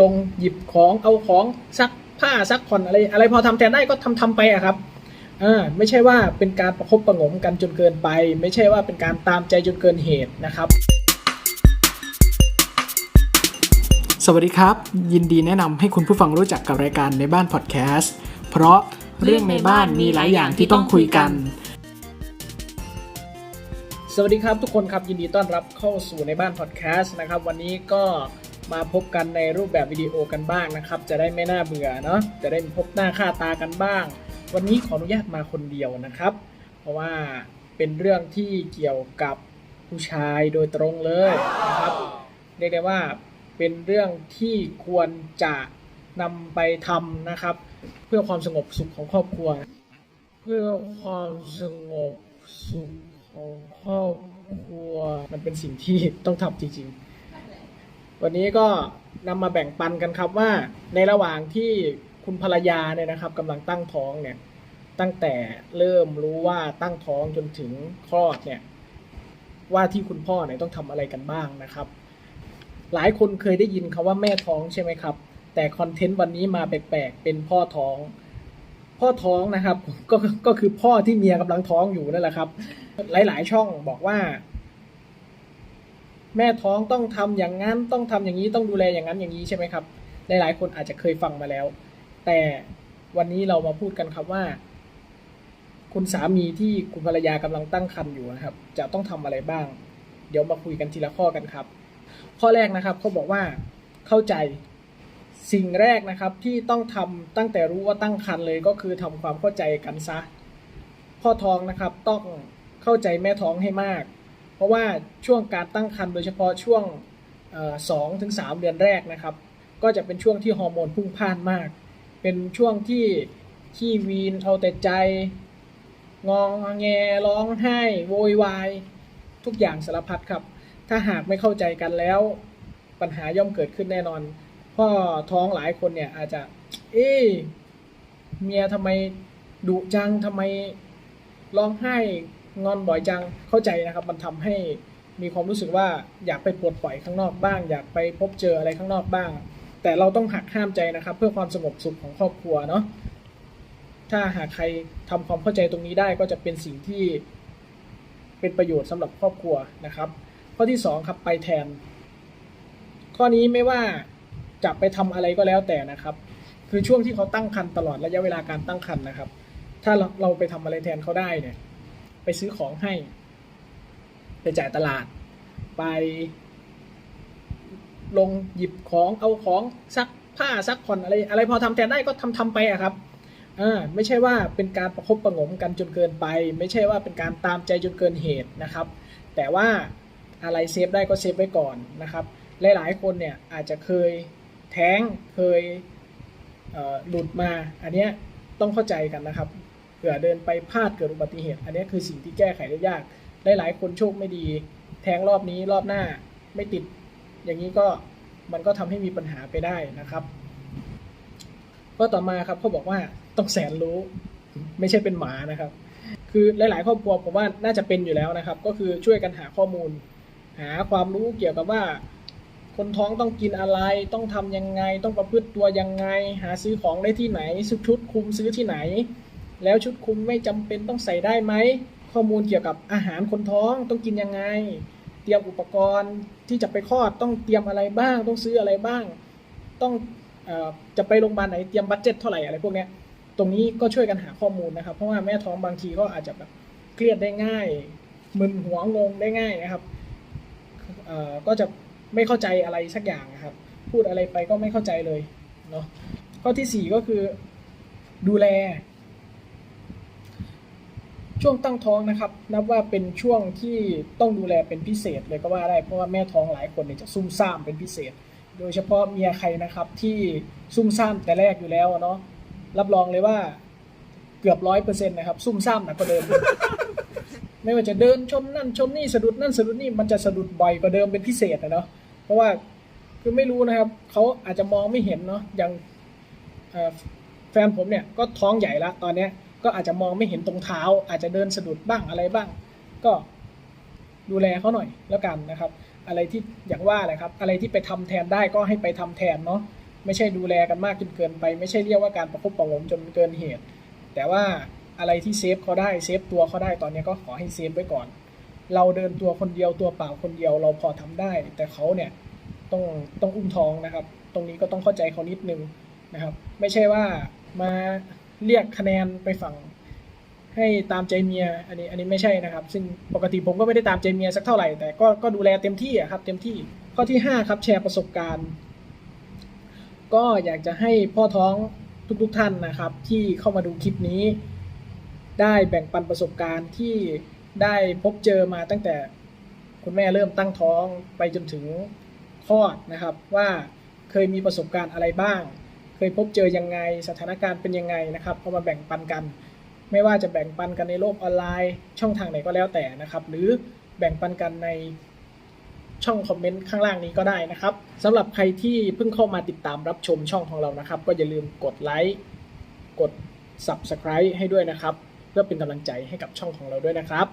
ลงหยิบของเอาของซักผ้าซักผ่อนอะไรอะไรพอทำแทนได้ก็ทำทำไปอะครับอ่าไม่ใช่ว่าเป็นการประคบประหงมกันจนเกินไป ไม่ใช่ว่าเป็นการตามใจจนเกินเหตุนะครับ สวัสดีครับ ยินดีแนะนำให้คุณผู้ฟังรู้จักกับรายการในบ้านพอดแคสต์เพราะเรื่องในบ้านมีหลายอย่างที่ต้องคุยกัน สวัสดีครับทุกคนครับยินดีต้อนรับเข้าสู่ในบ้านพอดแคสต์นะครับ วันนี้ก็ มาพบกันในรูปแบบวิดีโอกันบ้างนะครับ จะได้ไม่น่าเบื่อเนาะจะได้พบหน้าค่าตากันบ้าง วันนี้ขออนุญาตมาคนเดียวนะครับ เพราะว่าเป็นเรื่องที่เกี่ยวกับผู้ชายโดยตรงเลยนะครับเรียกได้ว่าเป็นเรื่องที่ควรจะนำไปทำนะครับ เพื่อความสงบสุขของครอบครัว เพื่อความสงบสุขของครอบครัวมันเป็นสิ่งที่ต้องทำจริงๆ วันนี้ก็นำมาแบ่งปันกันครับว่าในระหว่างที่คุณภรรยาเนี่ยนะครับกำลังตั้งท้องเนี่ยตั้งแต่เริ่มรู้ว่าตั้งท้องจนถึงคลอดเนี่ยว่าที่คุณพ่อเนี่ยต้องทำอะไรกันบ้างนะครับ หลายคนเคยได้ยินคาว่าแม่ท้องใช่ไหมครับ แต่คอนเทนต์วันนี้มาแปลกๆเป็นพ่อท้อง พ่อท้องนะครับก็ก็คือพ่อที่เมียกำลังท้องอยู่นั่นแหละครับ หลายๆ ช่องบอกว่า แม่ท้องต้องทำอย่างนั้นต้องทำอย่างนี้ต้องดูแลอย่างนั้นอย่างนี้ใช่ไหมครับ หลายๆคนอาจจะเคยฟังมาแล้ว แต่วันนี้เรามาพูดกันครับว่า คุณสามีที่คุณภรรยากำลังตั้งครรภ์อยู่นะครับ จะต้องทำอะไรบ้าง เดี๋ยวมาคุยกันทีละข้อกันครับ ข้อแรกนะครับเขาบอกว่าเข้าใจสิ่งแรกนะครับที่ต้องทำตั้งแต่รู้ว่าตั้งครรภ์เลยก็คือทำความเข้าใจกันซะพ่อท้องนะครับต้องเข้าใจแม่ท้องให้มาก ราะว่าช่วงการตั้งครรภ์โดยเฉพาะช่วงสองถึงสามเดือนแรกนะครับ ก็จะเป็นช่วงที่ฮอร์โมนพุ่งพล่านมาก เป็นช่วงที่ขี้วีนเอาแต่ใจ งองแงร้องไห้ โวยวาย ทุกอย่างสารพัดครับ ถ้าหากไม่เข้าใจกันแล้ว ปัญหาย่อมเกิดขึ้นแน่นอน พ่อท้องหลายคนเนี่ยอาจจะ เอ๊เมียทำไมดุจังทำไมร้องไห้ งอนบ่อยจังเข้าใจนะครับ มันทำให้มีความรู้สึกว่าอยากไปปลดปล่อยข้างนอกบ้าง อยากไปพบเจออะไรข้างนอกบ้าง แต่เราต้องหักห้ามใจนะครับ เพื่อความสงบสุขของครอบครัวเนาะถ้าหากใครทำความเข้าใจตรงนี้ได้ก็จะเป็นสิ่งที่เป็นประโยชน์สำหรับครอบครัวนะครับ ข้อที่สองครับไปแทน ข้อนี้ไม่ว่าจะไปทำอะไรก็แล้วแต่นะครับ คือช่วงที่เขาตั้งครรภ์ตลอดระยะเวลาการตั้งครรภ์นะครับ ถ้าเราเราไปทำอะไรแทนเขาได้เนี่ย ไปซื้อของให้ ไปจ่ายตลาด ไปลงหยิบของเอาของซักผ้าซักผ่อนอะไรอะไรพอทำแทนได้ก็ทำทำไปอะครับอ่าไม่ใช่ว่าเป็นการประคบประงมกันจนเกินไป ไม่ใช่ว่าเป็นการตามใจจนเกินเหตุนะครับ แต่ว่าอะไรเซฟได้ก็เซฟไว้ก่อนนะครับหลายๆคนเนี่ยอาจจะเคยแท้งเคยเหลุดมา อันเนี้ยต้องเข้าใจกันนะครับ ผื่อเดินไปพลาดเกิดอุบัติเหตุ อันนี้คือสิ่งที่แก้ไขได้ยากหลายคนโชคไม่ดี แทงรอบนี้รอบหน้าไม่ติด อย่างนี้ก็มันก็ทำให้มีปัญหาไปได้นะครับข้อต่อมาครับเขาบอกว่าต้องแสนรู้ไม่ใช่เป็นหมานะครับ คือหลาย ๆ ครอบครัวผมว่าน่าจะเป็นอยู่แล้วนะครับ ก็คือช่วยกันหาข้อมูล หาความรู้เกี่ยวกับว่า คนท้องต้องกินอะไร ต้องทำยังไง ต้องประพฤติตัวยังไง หาซื้อของได้ที่ไหนซื้อชุดคุมซื้อที่ไหน แล้วชุดคุมไม่จำเป็นต้องใส่ได้ไหม ข้อมูลเกี่ยวกับอาหารคนท้องต้องกินยังไง เตรียมอุปกรณ์ที่จะไปคลอดต้องเตรียมอะไรบ้าง ต้องซื้ออะไรบ้าง ต้องอจะไปโรงพยาบาลไหนเตรียมบัตเจ็ตเท่าไหร่อะไรพวกนี้ตรงนี้ก็ช่วยกันหาข้อมูลนะครับ เพราะว่าแม่ท้องบางทีก็อาจจะแบบเครียดได้ง่าย มึนหัวงงได้ง่ายนะครับก็จะไม่เข้าใจอะไรสักอย่างนะครับ พูดอะไรไปก็ไม่เข้าใจเลยเนาะข้อที่สี่ก็คือดูแล ช่วงตั้งท้องนะครับ นับว่าเป็นช่วงที่ต้องดูแลเป็นพิเศษเลยก็ว่าได้เพราะว่าแม่ท้องหลายคนเนี่ยจะซุ่มซ่ามเป็นพิเศษ โดยเฉพาะเมียใครนะครับที่ซุ่มซ่ามแต่แรกอยู่แล้วเนาะรับรองเลยว่าเกือบร้อยเปอร์เซ็นต์นะครับซุ่มซ่ามหนักกว่าเดิม ไม่ว่าจะเดินชนนั่นชนนี่สะดุดนั่นสะดุดนี่มันจะสะดุดบ่อยกว่าเดิมเป็นพิเศษนะเนาะเพราะว่าคือไม่รู้นะครับเขาอาจจะมองไม่เห็นเนาะอย่างแฟนผมเนี่ยก็ท้องใหญ่ละตอนเนี้ย ก็อาจจะมองไม่เห็นตรงเท้า อาจจะเดินสะดุดบ้างอะไรบ้าง ก็ดูแลเขาหน่อยแล้วกันนะครับ อะไรที่อย่างว่าแหละครับ อะไรที่ไปทำแทนได้ก็ให้ไปทำแทนเนาะไม่ใช่ดูแลกันมากจนเกินไป ไม่ใช่เรียกว่าการประคบประงมจนเกินเหตุ แต่ว่าอะไรที่เซฟเขาได้เซฟตัวเขาได้ตอนนี้ก็ขอให้เซฟไว้ก่อน เราเดินตัวคนเดียวตัวเปล่าคนเดียวเราพอทำได้ แต่เขาเนี่ยต้องต้องอุ้มท้องนะครับ ตรงนี้ก็ต้องเข้าใจเขานิดนึงนะครับ ไม่ใช่ว่ามา เรียกคะแนนไปฝั่งให้ตามใจเมีย อันนี้อันนี้ไม่ใช่นะครับ ซึ่งปกติผมก็ไม่ได้ตามใจเมียสักเท่าไหร่ แต่ก็ก็ดูแลเต็มที่ครับ เต็มที่ข้อที่ห้าครับ แชร์ประสบการณ์ ก็อยากจะให้พ่อท้องทุกๆท่านนะครับ ที่เข้ามาดูคลิปนี้ ได้แบ่งปันประสบการณ์ที่ได้พบเจอมาตั้งแต่คุณแม่เริ่มตั้งท้องไปจนถึงคลอดนะครับ ว่าเคยมีประสบการณ์อะไรบ้าง ยพบเจอยังไง สถานการณ์เป็นยังไงนะครับเอามาแบ่งปันกัน ไม่ว่าจะแบ่งปันกันในโลกออนไลน์ ช่องทางไหนก็แล้วแต่นะครับ หรือแบ่งปันกันในช่องคอมเมนต์ข้างล่างนี้ก็ได้นะครับสำหรับใครที่เพิ่งเข้ามาติดตามรับชมช่องของเรานะครับ ก็อย่าลืมกดไลค์กด Subscribe ให้ด้วยนะครับ เพื่อเป็นกำลังใจให้กับช่องของเราด้วยนะครับ